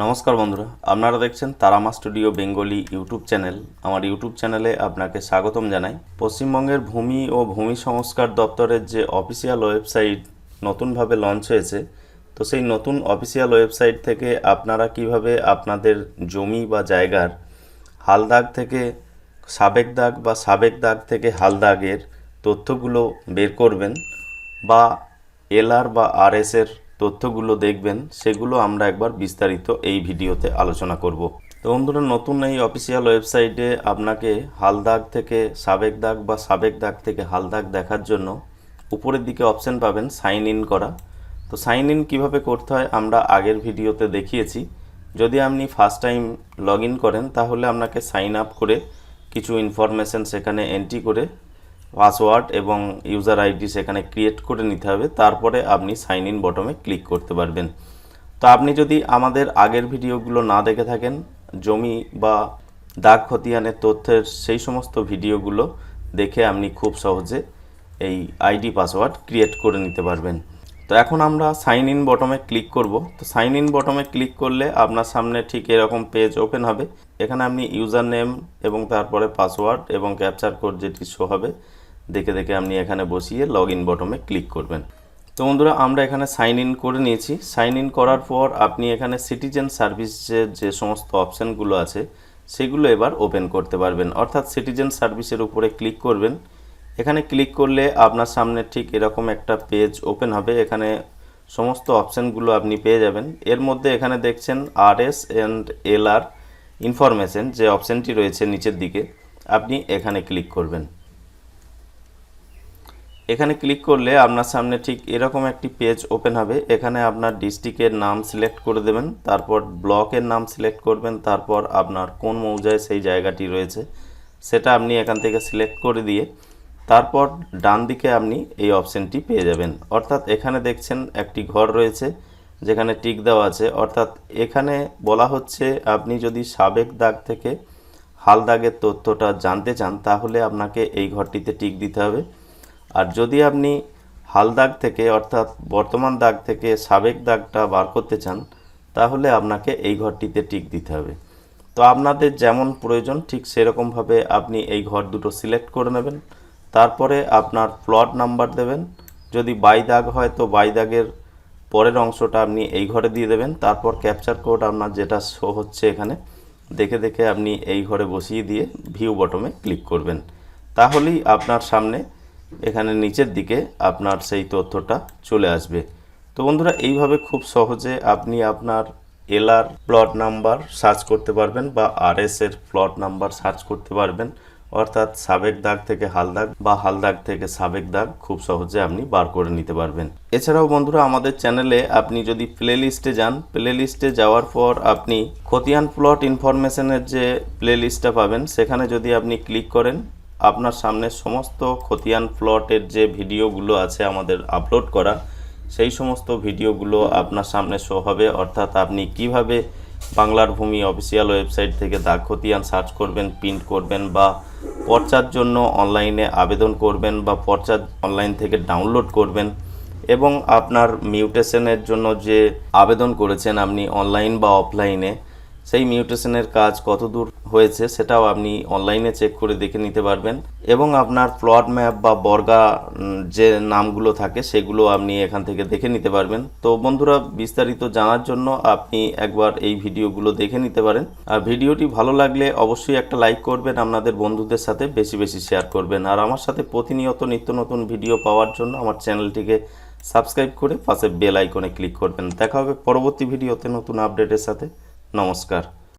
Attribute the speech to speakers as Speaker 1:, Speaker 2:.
Speaker 1: নমস্কার বন্ধুরা, আপনারা দেখছেন Tarama studio Bengali YouTube channel. আমার ইউটিউব চ্যানেলে আপনাকে স্বাগতম জানাই। পশ্চিমবঙ্গের ভূমি ও ভূমি সংস্কার দপ্তরের যে অফিসিয়াল ওয়েবসাইট নতুনভাবে লঞ্চ হয়েছে, তো সেই নতুন অফিসিয়াল ওয়েবসাইট থেকে আপনারা কীভাবে আপনাদের জমি বা জায়গার হালদাগ থেকে, সাবেক দাগ বা সাবেক দাগ থেকে হালদাগের তথ্যগুলো বের করবেন বা এলআর বা আরএস এর তথ্যগুলো দেখবেন, সেগুলো আমরা একবার বিস্তারিত এই ভিডিওতে আলোচনা করব। তো বন্ধুরা, নতুন এই অফিসিয়াল ওয়েবসাইটে আপনাকে হালদাগ থেকে সাবেক দাগ বা সাবেক দাগ থেকে হালদাগ দেখার জন্য উপরের দিকে অপশন পাবেন সাইন ইন করা। তো সাইন ইন কীভাবে করতে হয় আমরা আগের ভিডিওতে দেখিয়েছি। যদি আপনি ফার্স্ট টাইম লগ করেন, তাহলে আপনাকে সাইন আপ করে কিছু ইনফরমেশন সেখানে এন্ট্রি করে পাসওয়ার্ড এবং ইউজার আইডি সেখানে ক্রিয়েট করে নিতে হবে, তারপরে আপনি সাইন ইন বটমে ক্লিক করতে পারবেন। তো আপনি যদি আমাদের আগের ভিডিওগুলো না দেখে থাকেন, জমি বা দাগ খতিয়ানের তথ্যের সেই সমস্ত ভিডিওগুলো দেখে আপনি খুব সহজে এই আইডি পাসওয়ার্ড ক্রিয়েট করে নিতে পারবেন। তো এখন আমরা সাইন ইন বটমে ক্লিক করব। তো সাইন ইন বটমে ক্লিক করলে আপনার সামনে ঠিক এরকম পেজ ওপেন হবে। এখানে আপনি ইউজার নেম এবং তারপরে পাসওয়ার্ড এবং ক্যাপচার কোড যেটি শো হবে দেখে দেখে আপনি এখানে বসিয়ে লগ ইন বটমে ক্লিক করবেন। তো বন্ধুরা, আমরা এখানে সাইন ইন করে নিয়েছি। সাইন ইন করার পর আপনি এখানে সিটিজেন সার্ভিসের যে সমস্ত অপশানগুলো আছে, সেগুলো এবার ওপেন করতে পারবেন। অর্থাৎ সিটিজেন সার্ভিসের উপরে ক্লিক করবেন। এখানে ক্লিক করলে আপনার সামনে ঠিক এরকম একটা পেজ ওপেন হবে। এখানে সমস্ত অপশানগুলো আপনি পেয়ে যাবেন। এর মধ্যে এখানে দেখছেন R S and L R information যে অপশানটি রয়েছে নিচের দিকে, আপনি এখানে ক্লিক করবেন। এখানে ক্লিক করলে আপনার সামনে ঠিক এরকম একটি পেজ ওপেন হবে। এখানে আপনার ডিস্ট্রিক্টের নাম সিলেক্ট করে দেবেন, তারপর ব্লকের নাম সিলেক্ট করবেন, তারপর আপনার কোন মৌজায় সেই জায়গাটি রয়েছে, সেটা আপনি এখান থেকে সিলেক্ট করে দিয়ে তারপর ডান দিকে আপনি এই অপশানটি পেয়ে যাবেন। অর্থাৎ এখানে দেখছেন একটি ঘর রয়েছে, যেখানে টিক দেওয়া আছে। অর্থাৎ এখানে বলা হচ্ছে আপনি যদি সাবেক দাগ থেকে হাল দাগের তথ্যটা জানতে চান, তাহলে আপনাকে এই ঘরটিতে টিক দিতে হবে। আর যদি আপনি হাল দাগ থেকে, অর্থাৎ বর্তমান দাগ থেকে সাবেক দাগটা বার করতে চান, তাহলে আপনাকে এই ঘরটিতে টিক দিতে হবে। তো আপনাদের যেমন প্রয়োজন, ঠিক সেরকমভাবে আপনি এই ঘর দুটো সিলেক্ট করে নেবেন। তারপরে আপনার প্লট নাম্বার দেবেন। যদি বাই দাগ হয়, তো বাই দাগের পরের অংশটা আপনি এই ঘরে দিয়ে দেবেন। তারপর ক্যাপচার কোড আপনার যেটা শো হচ্ছে এখানে, দেখে দেখে আপনি এই ঘরে বসিয়ে দিয়ে ভিউ বটমে ক্লিক করবেন। তাহলেই আপনার সামনে এখানে নিচের দিকে আপনার সেই তথ্যটা চলে আসবে। তো বন্ধুরা, এইভাবে খুব সহজে আপনি আপনার এলআর প্লট নাম্বার সার্চ করতে পারবেন বা আরএস এর প্লট নাম্বার সার্চ করতে পারবেন। অর্থাৎ সাবেক দাগ থেকে হালদাগ বা হালদাগ থেকে সাবেক দাগ খুব সহজে আপনি বার করে নিতে পারবেন। এছাড়াও বন্ধুরা, আমাদের চ্যানেলে আপনি যদি প্লে লিস্টে যান প্লে লিস্টে যাওয়ার পর আপনি খতিয়ান প্লট ইনফরমেশনের যে প্লে লিস্টটা পাবেন, সেখানে যদি আপনি ক্লিক করেন আপনার সামনে সমস্ত খতিয়ান প্লটের যে ভিডিওগুলো আছে আমাদের আপলোড করা, সেই সমস্ত ভিডিওগুলো আপনার সামনে শো হবে। অর্থাৎ আপনি কীভাবে বাংলার ভূমি অফিসিয়াল ওয়েবসাইট থেকে দাগ খতিয়ান সার্চ করবেন প্রিন্ট করবেন বা পর্চার জন্য অনলাইনে আবেদন করবেন বা পর্চা অনলাইন থেকে ডাউনলোড করবেন এবং আপনার মিউটেশনের জন্য যে আবেদন করেছেন আপনি অনলাইন বা অফলাইনে সেই মিউটেশনের কাজ কত দূর হয়েছে, সেটাও আপনি অনলাইনে চেক করে দেখে নিতে পারবেন। এবং আপনার প্লট ম্যাপ বা বর্গা যে নামগুলো থাকে, সেগুলো আপনি এখান থেকে দেখে নিতে পারবেন। তো বন্ধুরা, বিস্তারিত জানার জন্য আপনি একবার এই ভিডিওগুলো দেখে নিতে পারেন। আর ভিডিওটি ভালো লাগলে অবশ্যই একটা লাইক করবেন, আপনাদের বন্ধুদের সাথে বেশি বেশি শেয়ার করবেন। আর আমার সাথে প্রতিনিয়ত নিত্য নতুন ভিডিও পাওয়ার জন্য আমার চ্যানেলটিকে সাবস্ক্রাইব করে পাশে বেল আইকনে ক্লিক করবেন। দেখা হবে পরবর্তী ভিডিওতে নতুন আপডেটের সাথে। নমস্কার।